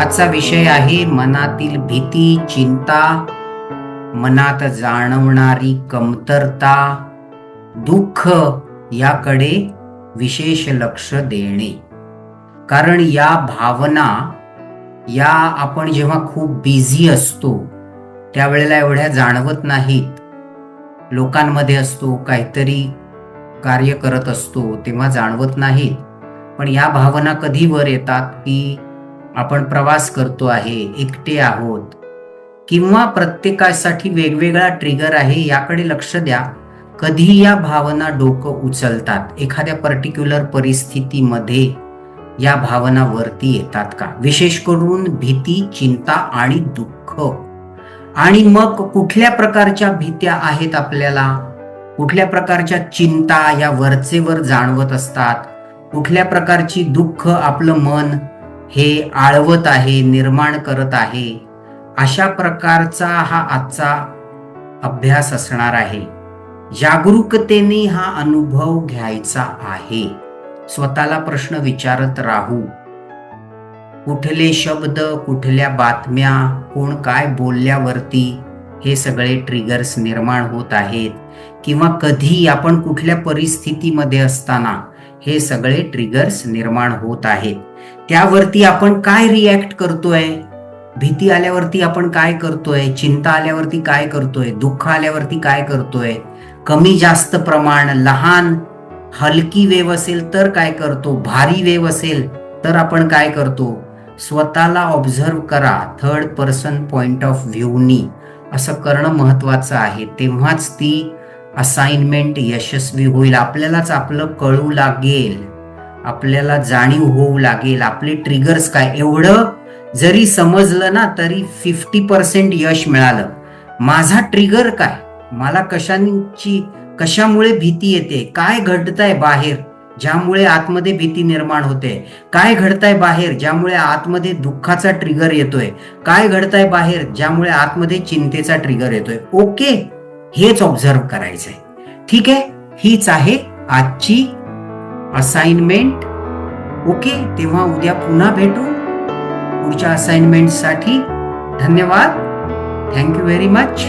आजचा विषय आहे मनातील भीती चिंता मनात जाणवणारी कमतरता दुःख याकडे विशेष लक्ष देणे. कारण या भावना या आपण जेव्हा खूप बिझी असतो त्यावेळेला एवढ्या जाणवत नाहीत. लोकांमध्ये असतो काहीतरी कार्य करत असतो तेव्हा जाणवत नाहीत. पण या भावना कधी वर येतात की आपण प्रवास करतो आहे एकटे आहोत. किंवा प्रत्येकासाठी वेगवेगळा ट्रिगर आहे याकडे लक्ष द्या. कधी या भावना डोकं उचलतात. एखाद्या पर्टिक्युलर परिस्थितीमध्ये या भावना वरती येतात का? विशेष करून भीती चिंता आणि दुःख. आणि मग कुठल्या प्रकारच्या भीत्या आहेत आपल्याला? कुठल्या प्रकारच्या चिंता या वरचेवर जाणवत असतात? कुठल्या प्रकारची दुःख आपलं मन हे आळवत आहे निर्माण करत आहे अशा प्रकारचा हा आजचा अभ्यास असणार आहे. जागरूकतेने हा अनुभव घ्यायचा आहे. स्वतःला प्रश्न विचारत राहू. कुठले शब्द कुठल्या बातम्या कोण काय बोलल्यावरती हे सगळे ट्रिगर्स निर्माण होत आहेत किंवा कधी आपण कुठल्या परिस्थितीमध्ये असताना हे सगळे ट्रिगर्स निर्माण होत आहेत. त्यावरती आपण काय रिॲक्ट करतोय? भीती आल्यावरती आपण काय करतोय? चिंता आल्यावरती काय करतोय? दुःख आल्यावरती काय करतोय? कमी जास्त प्रमाण लहान हलकी वेव असेल तर काय करतो? भारी वेव असेल तर आपण काय करतो? स्वतःला ऑब्झर्व करा. थर्ड पर्सन पॉइंट ऑफ व्ह्यूनी असं करणं महत्वाचं आहे. तेव्हाच ती असाइनमेंट यशस्वी होईल. आपल्यालाच आपलं कळू लागेल. आपल्याला जाणीव होऊ लागेल. आपले ट्रिगर्स काय? एवढं जरी समजलं ना तरी फिफ्टी पर्सेंट यश मिळालं. माझा ट्रिगर काय? मला कशांची कशामुळे भीती येते? काय घडतंय बाहेर? ज्यामुळे आतमध्ये भीती निर्माण होते. काय घडतंय बाहेर? ज्यामुळे आतमध्ये दुःखाचा ट्रिगर येतोय. काय घडतंय बाहेर? ज्यामुळे आतमध्ये चिंतेचा ट्रिगर येतोय. ओके हेच ऑब्झर्व करायचंय. ठीक आहे? हीच आहे आजची असाइनमेंट ओके तेव्हा उद्या पुन्हा भेटू. पुढच्या असाइनमेंटसाठी धन्यवाद. Thank you very much